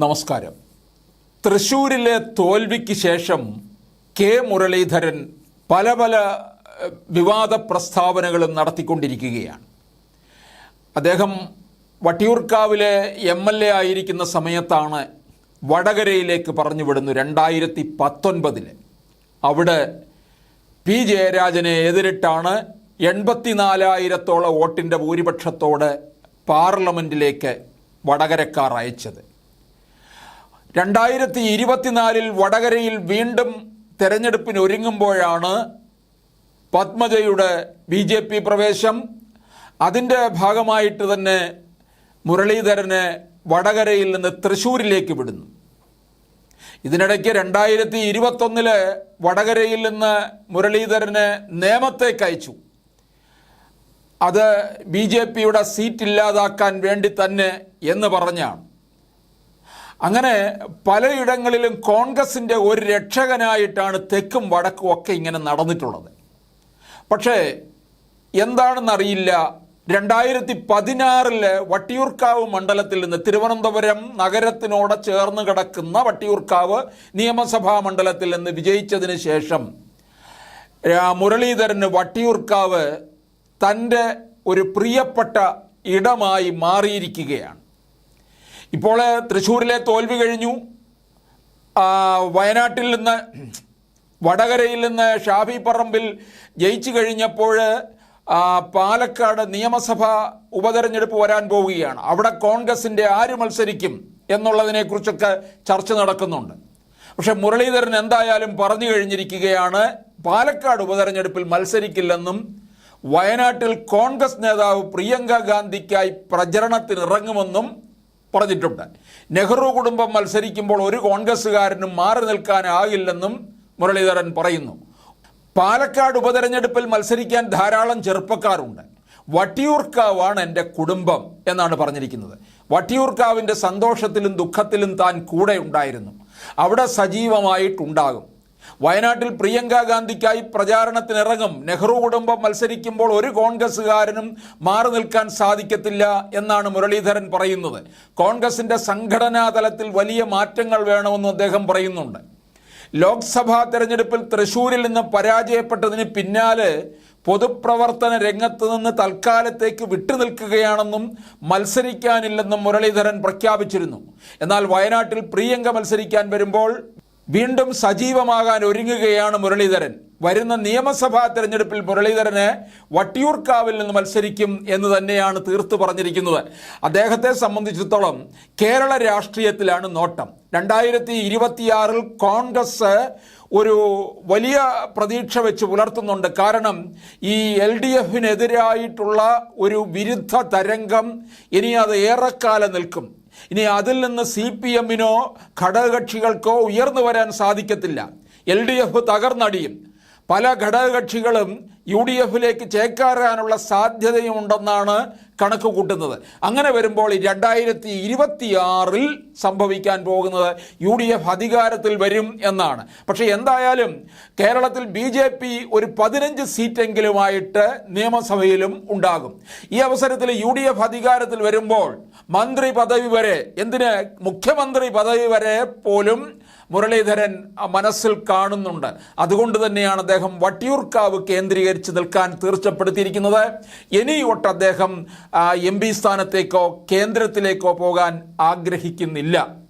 നമസ്കാരം. തൃശ്ശൂരിലെ തോൽവിക്ക് ശേഷം കെ മുരളീധരൻ പല പല വിവാദ പ്രസ്താവനകളും നടത്തിക്കൊണ്ടിരിക്കുകയാണ്. അദ്ദേഹം വട്ടിയൂർക്കാവിലെ എം എൽ എ ആയിരിക്കുന്ന സമയത്താണ് വടകരയിലേക്ക് പറഞ്ഞു വിടുന്നു രണ്ടായിരത്തി പത്തൊൻപതിൽ അവിടെ പി ജയരാജനെ എതിരിട്ടാണ് എൺപത്തിനാലായിരത്തോളം വോട്ടിന്റെ ഭൂരിപക്ഷത്തോടെ പാർലമെന്റിലേക്ക് വടകരക്കാർ അയച്ചത്. രണ്ടായിരത്തി ഇരുപത്തിനാലിൽ വടകരയിൽ വീണ്ടും തെരഞ്ഞെടുപ്പിന് ഒരുങ്ങുമ്പോഴാണ് പത്മജയുടെ ബി ജെ പി പ്രവേശം. അതിന്റെ ഭാഗമായിട്ട് തന്നെ മുരളീധരനെ വടകരയിൽ നിന്ന് തൃശ്ശൂരിലേക്ക് വിടുന്നു. ഇതിനിടയ്ക്ക് രണ്ടായിരത്തി ഇരുപത്തൊന്നിൽ വടകരയിൽ നിന്ന് മുരളീധരനെ നേമത്തേക്ക് അയച്ചു. അത് ബി ജെ പിയുടെ സീറ്റ് ഇല്ലാതാക്കാൻ വേണ്ടി തന്നെ എന്ന് പറഞ്ഞാണ്. അങ്ങനെ പലയിടങ്ങളിലും കോൺഗ്രസിന്റെ ഒരു രക്ഷകനായിട്ടാണ് തെക്കും വടക്കും ഒക്കെ ഇങ്ങനെ നടന്നിട്ടുള്ളത്. പക്ഷേ എന്താണെന്നറിയില്ല. രണ്ടായിരത്തി പതിനാറിൽ വട്ടിയൂർക്കാവ് മണ്ഡലത്തിൽ നിന്ന് തിരുവനന്തപുരം നഗരത്തിനോട് ചേർന്ന് കിടക്കുന്ന വട്ടിയൂർക്കാവ് നിയമസഭാ മണ്ഡലത്തിൽ നിന്ന് വിജയിച്ചതിന് ശേഷം മുരളീധരന് വട്ടിയൂർക്കാവ് തന്റെ ഒരു പ്രിയപ്പെട്ട ഇടമായി മാറിയിരിക്കുകയാണ്. ഇപ്പോൾ തൃശ്ശൂരിലെ തോൽവി കഴിഞ്ഞു. വയനാട്ടിൽ നിന്ന് വടകരയിൽ നിന്ന് ഷാഫി പറമ്പിൽ ജയിച്ചു കഴിഞ്ഞപ്പോൾ പാലക്കാട് നിയമസഭാ ഉപതെരഞ്ഞെടുപ്പ് വരാൻ പോവുകയാണ്. അവിടെ കോൺഗ്രസിന്റെ ആര് മത്സരിക്കും എന്നുള്ളതിനെക്കുറിച്ചൊക്കെ ചർച്ച നടക്കുന്നുണ്ട്. പക്ഷേ മുരളീധരൻ എന്തായാലും പറഞ്ഞു കഴിഞ്ഞിരിക്കുകയാണ് പാലക്കാട് ഉപതെരഞ്ഞെടുപ്പിൽ മത്സരിക്കില്ലെന്നും വയനാട്ടിൽ കോൺഗ്രസ് നേതാവ് പ്രിയങ്ക ഗാന്ധിക്കായി പ്രചരണത്തിനിറങ്ങുമെന്നും പറഞ്ഞിട്ടുണ്ട്. നെഹ്റു കുടുംബം മത്സരിക്കുമ്പോൾ ഒരു കോൺഗ്രസ്സുകാരനും മാറി നിൽക്കാനാകില്ലെന്നും മുരളീധരൻ പറയുന്നു. പാലക്കാട് ഉപതെരഞ്ഞെടുപ്പിൽ മത്സരിക്കാൻ ധാരാളം ചെറുപ്പക്കാരുണ്ട്. വട്ടിയൂർക്കാവാണ് എന്റെ കുടുംബം എന്നാണ് പറഞ്ഞിരിക്കുന്നത്. വട്ടിയൂർക്കാവിന്റെ സന്തോഷത്തിലും ദുഃഖത്തിലും താൻ കൂടെ ഉണ്ടായിരുന്നു. അവിടെ സജീവമായിട്ടുണ്ടാകും. വയനാട്ടിൽ പ്രിയങ്ക ഗാന്ധിക്കായി പ്രചാരണത്തിനിറങ്ങും നെഹ്റു കുടുംബം മത്സരിക്കുമ്പോൾ ഒരു കോൺഗ്രസ്സുകാരനും മാറി നിൽക്കാൻ സാധിക്കത്തില്ല എന്നാണ് മുരളീധരൻ പറയുന്നത്. കോൺഗ്രസിന്റെ സംഘടനാ തലത്തിൽ വലിയ മാറ്റങ്ങൾ വേണമെന്നും അദ്ദേഹം പറയുന്നുണ്ട്. ലോക്സഭാ തെരഞ്ഞെടുപ്പിൽ തൃശൂരിൽ നിന്ന് പരാജയപ്പെട്ടതിന് പിന്നാലെ പൊതുപ്രവർത്തന രംഗത്ത് നിന്ന് തൽക്കാലത്തേക്ക് വിട്ടുനിൽക്കുകയാണെന്നും മത്സരിക്കാനില്ലെന്നും മുരളീധരൻ പ്രഖ്യാപിച്ചിരുന്നു. എന്നാൽ വയനാട്ടിൽ പ്രിയങ്ക മത്സരിക്കാൻ വരുമ്പോൾ വീണ്ടും സജീവമാകാൻ ഒരുങ്ങുകയാണ് മുരളീധരൻ. വരുന്ന നിയമസഭാ തെരഞ്ഞെടുപ്പിൽ മുരളീധരന് വട്ടിയൂർക്കാവിൽ നിന്ന് മത്സരിക്കും എന്ന് തന്നെയാണ് തീർത്തു പറഞ്ഞിരിക്കുന്നത്. അദ്ദേഹത്തെ സംബന്ധിച്ചിടത്തോളം കേരള രാഷ്ട്രീയത്തിലാണ് നോട്ടം. രണ്ടായിരത്തി ഇരുപത്തിയാറിൽ കോൺഗ്രസ് ഒരു വലിയ പ്രതീക്ഷ വെച്ച് പുലർത്തുന്നുണ്ട്. കാരണം ഈ എൽ ഡി എഫിനെതിരായിട്ടുള്ള ഒരു വിരുദ്ധ തരംഗം ഇനി അത് ഏറെക്കാലം നിൽക്കും. ഇനി അതിൽ നിന്ന് സി പി എമ്മിനോ ഘടകകക്ഷികൾക്കോ ഉയർന്നു വരാൻ സാധിക്കത്തില്ല. എൽ ഡി എഫ് തകർന്നടിയും. പല ഘടകകക്ഷികളും യു ഡി എഫിലേക്ക് ചേക്കാറാനുള്ള സാധ്യതയുണ്ടെന്നാണ് കണക്ക് കൂട്ടുന്നത്. അങ്ങനെ വരുമ്പോൾ രണ്ടായിരത്തി ഇരുപത്തിയാറിൽ സംഭവിക്കാൻ പോകുന്നത് യു ഡി എഫ് അധികാരത്തിൽ വരും എന്നാണ്. പക്ഷേ എന്തായാലും കേരളത്തിൽ ബി ജെ പി ഒരു പതിനഞ്ച് സീറ്റെങ്കിലുമായിട്ട് നിയമസഭയിലും ഉണ്ടാകും. ഈ അവസരത്തിൽ യു ഡി എഫ് അധികാരത്തിൽ വരുമ്പോൾ മന്ത്രി പദവി വരെ എന്തിന്? മുഖ്യമന്ത്രി പദവി വരെ പോലും മുരളീധരൻ മനസ്സിൽ കാണുന്നുണ്ട്. അതുകൊണ്ട് തന്നെയാണ് അദ്ദേഹം വട്ടിയൂർക്കാവ് കേന്ദ്രീകരിച്ച് നിൽക്കാൻ തീർച്ചപ്പെടുത്തിയിരിക്കുന്നത്. ഇനിയൊട്ട് അദ്ദേഹം എം പി സ്ഥാനത്തേക്കോ കേന്ദ്രത്തിലേക്കോ പോകാൻ ആഗ്രഹിക്കുന്നില്ല.